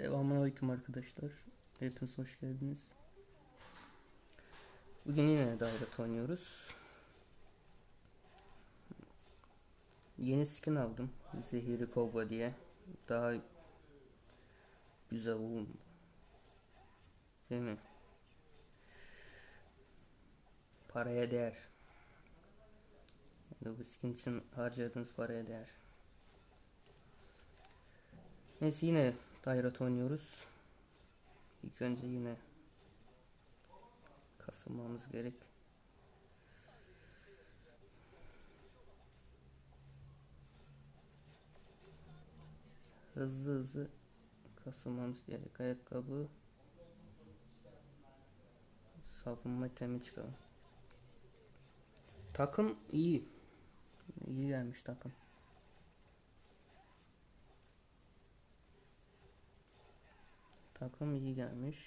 Selamünaleyküm arkadaşlar. Hepiniz hoş geldiniz. Bugün yine Direct oynuyoruz. Yeni skin aldım. Zehiri Kobra diye. Daha güzel oğlum. Değil mi? Paraya değer. Yani bu skin için harcadığınız paraya değer. Neyse yine Direct oynuyoruz. İlk önce yine kasılmamız gerek. Hızlı hızlı kasılmamız gerek. Ayakkabı savunma temi çıkalım. Takım iyi. İyi gelmiş takım. Takım iyi gelmiş.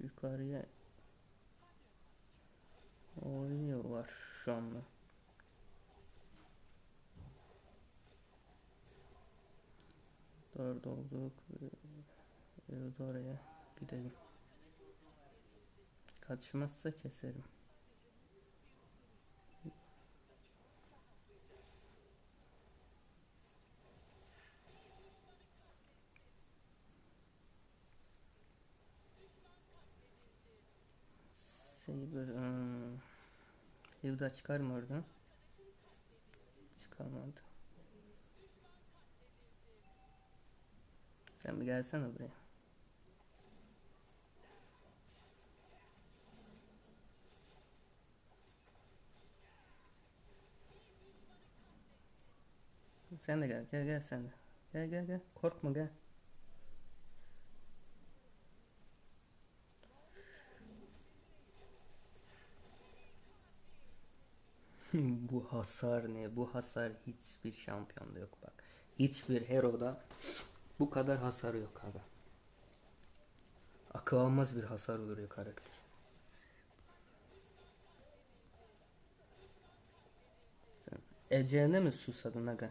Yukarıya oynuyorlar şu anda. Dört olduk. Evet oraya gidelim. Kaçmazsa keserim. Saber hmm. Hilda çıkar mı oradan? Çıkamadı. Sen bir gelsene buraya. Sen de gel, gel gel sen de. Gel gel gel. Korkma gel. bu hasar ne? Bu hasar hiçbir şampiyonda yok bak. Hiçbir hero'da bu kadar hasar yok abi. Akıl almaz bir hasar vuruyor karakter. Ece'ne mi susadın aga?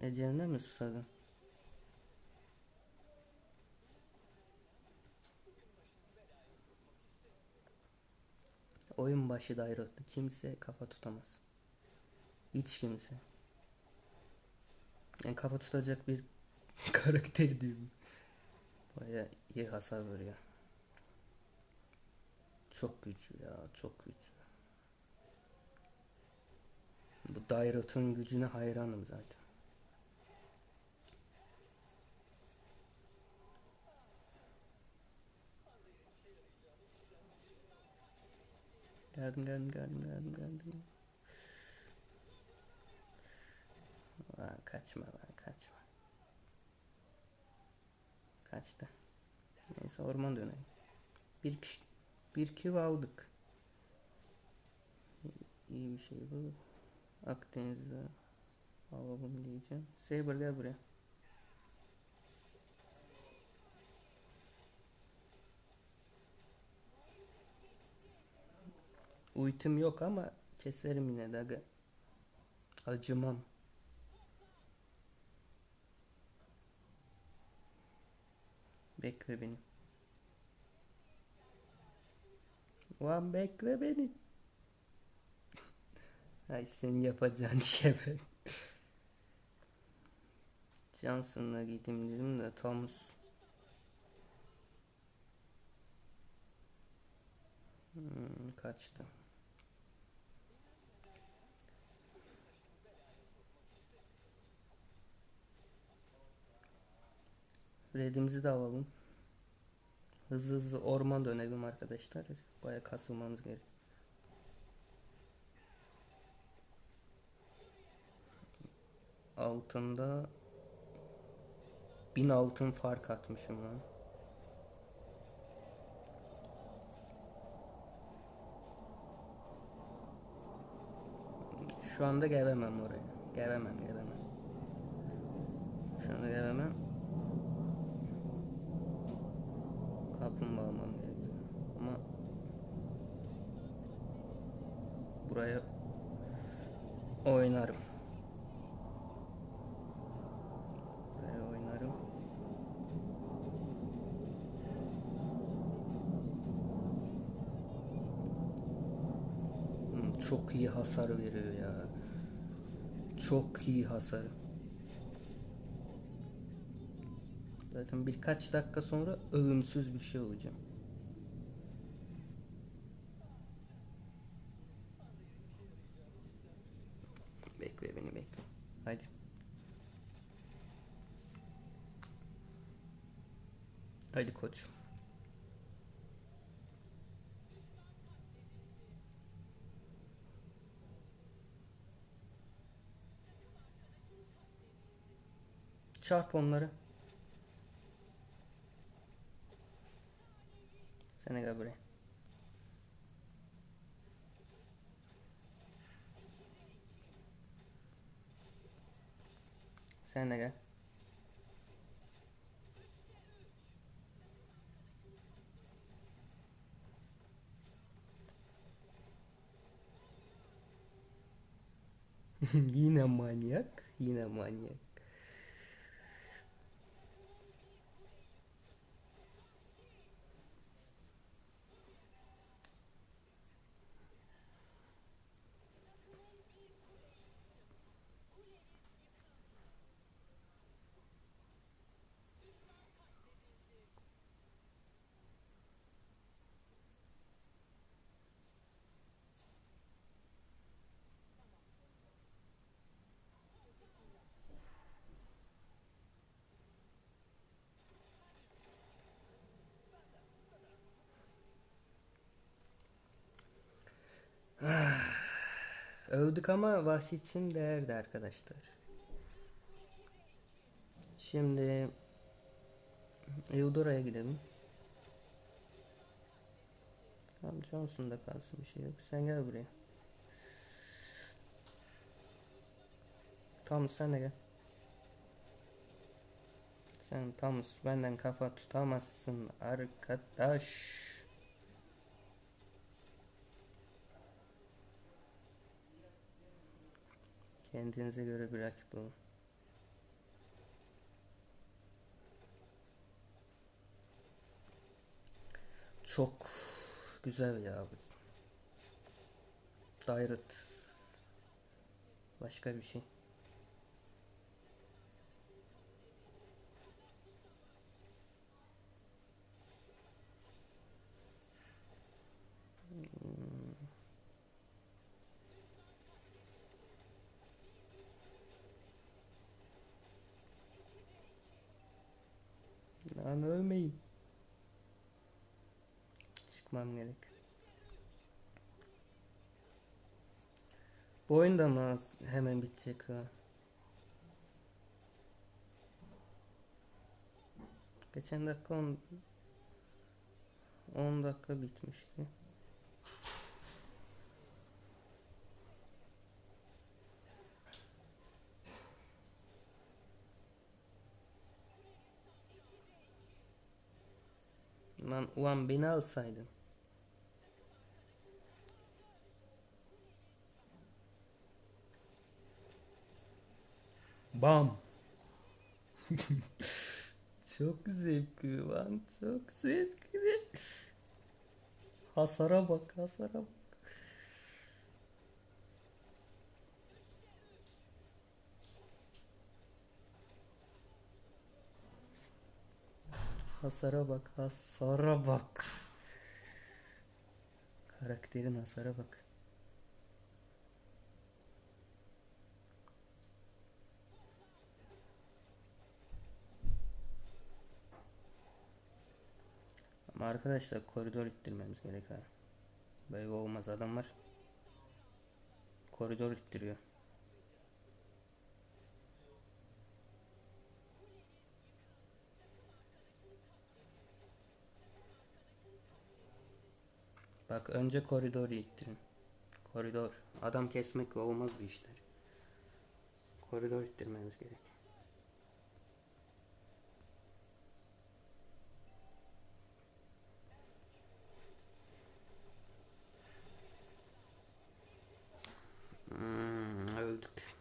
Ece'ne mi susadın? Oyun başı daire kimse kafa tutamaz. Hiç kimse. Yani kafa tutacak bir karakter değil bu. Baya iyi hasar veriyor. Çok güçlü ya çok güçlü. Bu Dairot'un gücüne hayranım zaten. Geldim geldim geldim geldim geldim. Lan kaçma lan kaçma. Kaçtı. Neyse orman dönelim. Bir kişi, bir kill aldık. İyi bir şey bu. Akdeniz'de alalım diyeceğim. Saber gel buraya. Ultim yok ama keserim yine de. Acımam. Bekle beni. Ulan bekle beni. Ay senin yapacağın işe ben. Johnson'la gideyim dedim de Thomas. Hmm, kaçtı. Redimizi de alalım. Hızlı hızlı orman dönelim arkadaşlar. Baya kasılmamız gerek. Altında bin altın fark atmışım lan. Şu anda gelemem oraya. Gelemem, gelemem. Şu anda gelemem. buraya oynarım. Buraya oynarım. Hmm, çok iyi hasar veriyor ya. Çok iyi hasar. Zaten birkaç dakika sonra ölümsüz bir şey olacağım. Haydi koç. Çarp onları. Sen gel buraya. Sen de gel. yine manyak, Övdük ama vahşi için değerdi arkadaşlar. Şimdi Eudora'ya gidelim. Tamam Johnson'da kalsın bir şey yok. Sen gel buraya. Thomas sen de gel. Sen Thomas benden kafa tutamazsın arkadaş. Kendinize göre bir rakip bulun. Çok güzel ya bu. Direct. Başka bir şey. Lan ölmeyin. Çıkmam gerek. Bu oyun mı hemen bitecek ha? Geçen dakika 10 10 dakika bitmişti. Lan ulan beni alsaydın. Bam. çok zevkli lan çok zevkli. Hasara bak hasara bak. Hasara bak hasara bak. Karakterin hasara bak. Ama arkadaşlar koridor ittirmemiz gerek ha. Böyle olmaz adamlar. Koridor ittiriyor. Bak önce koridoru ittirin. Koridor. Adam kesmekle olmaz bu işler. Koridor ittirmemiz gerek. Hmm, öldük.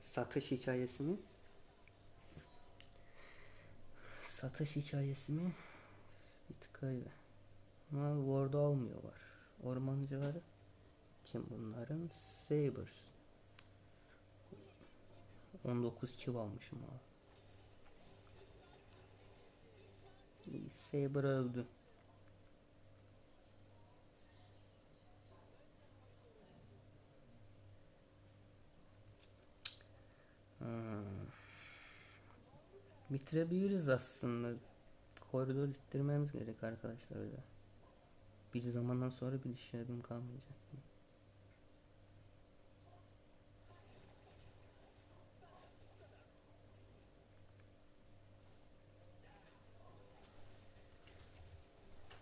Satış hikayesi mi? Satış hikayesi mi? Bir tık öyle. Ama Ward'u almıyorlar. Ormancıları Kim bunların? Sabers. 19 kill almışım. İyi, Saber öldü. Hmm. Bitirebiliriz aslında. Koridor ittirmemiz gerek arkadaşlar öyle. Bir zamandan sonra bir işlerim kalmayacak.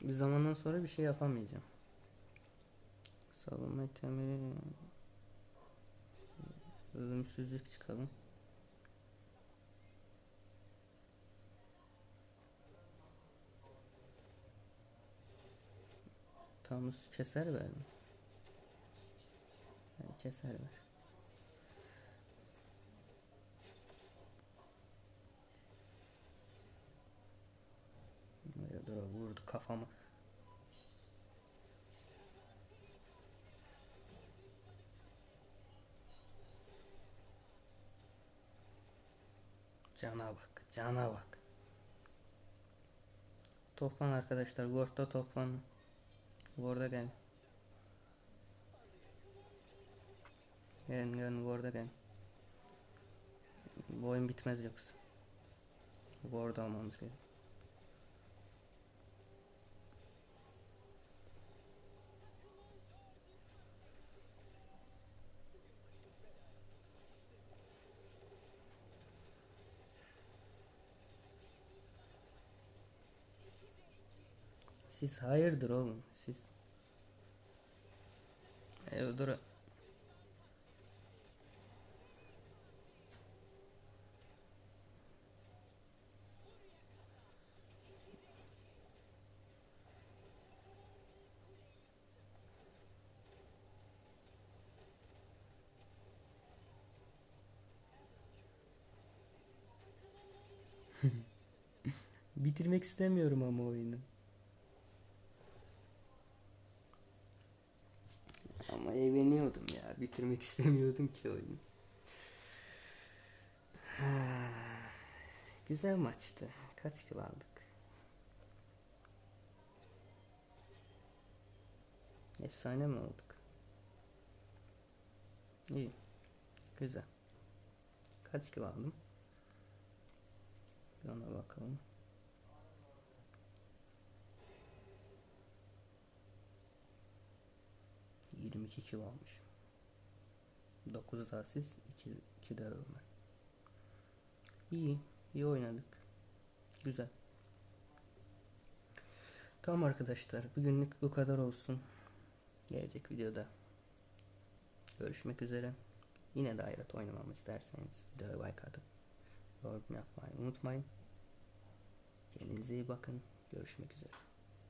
Bir zamandan sonra bir şey yapamayacağım. Savunma itemi ölümsüzlük çıkalım. Tamus keser ver mi? Ha, keser ver. Ya dur vurdu kafama. Cana bak, cana bak. Toplan arkadaşlar, Word'da toplan. Word'a gel. Gel gel Word'a gel. Bu oyun bitmez yoksa. Word almamız gerek. Siz hayırdır oğlum siz. Eudora. Bitirmek istemiyorum ama oyunu. bitirmek istemiyordum ki oyunu. Güzel maçtı. Kaç kilo aldık? Efsane mi olduk? İyi. Güzel. Kaç kilo aldım? Bir ona bakalım. Yirmi iki kilo almışım. 9'da siz 2, 2'de ben. İyi. iyi oynadık. Güzel. Tamam arkadaşlar. Bugünlük bu kadar olsun. Gelecek videoda görüşmek üzere. Yine de hayrat oynamamı isterseniz videoya like atıp yorum yapmayı unutmayın. Kendinize iyi bakın. Görüşmek üzere.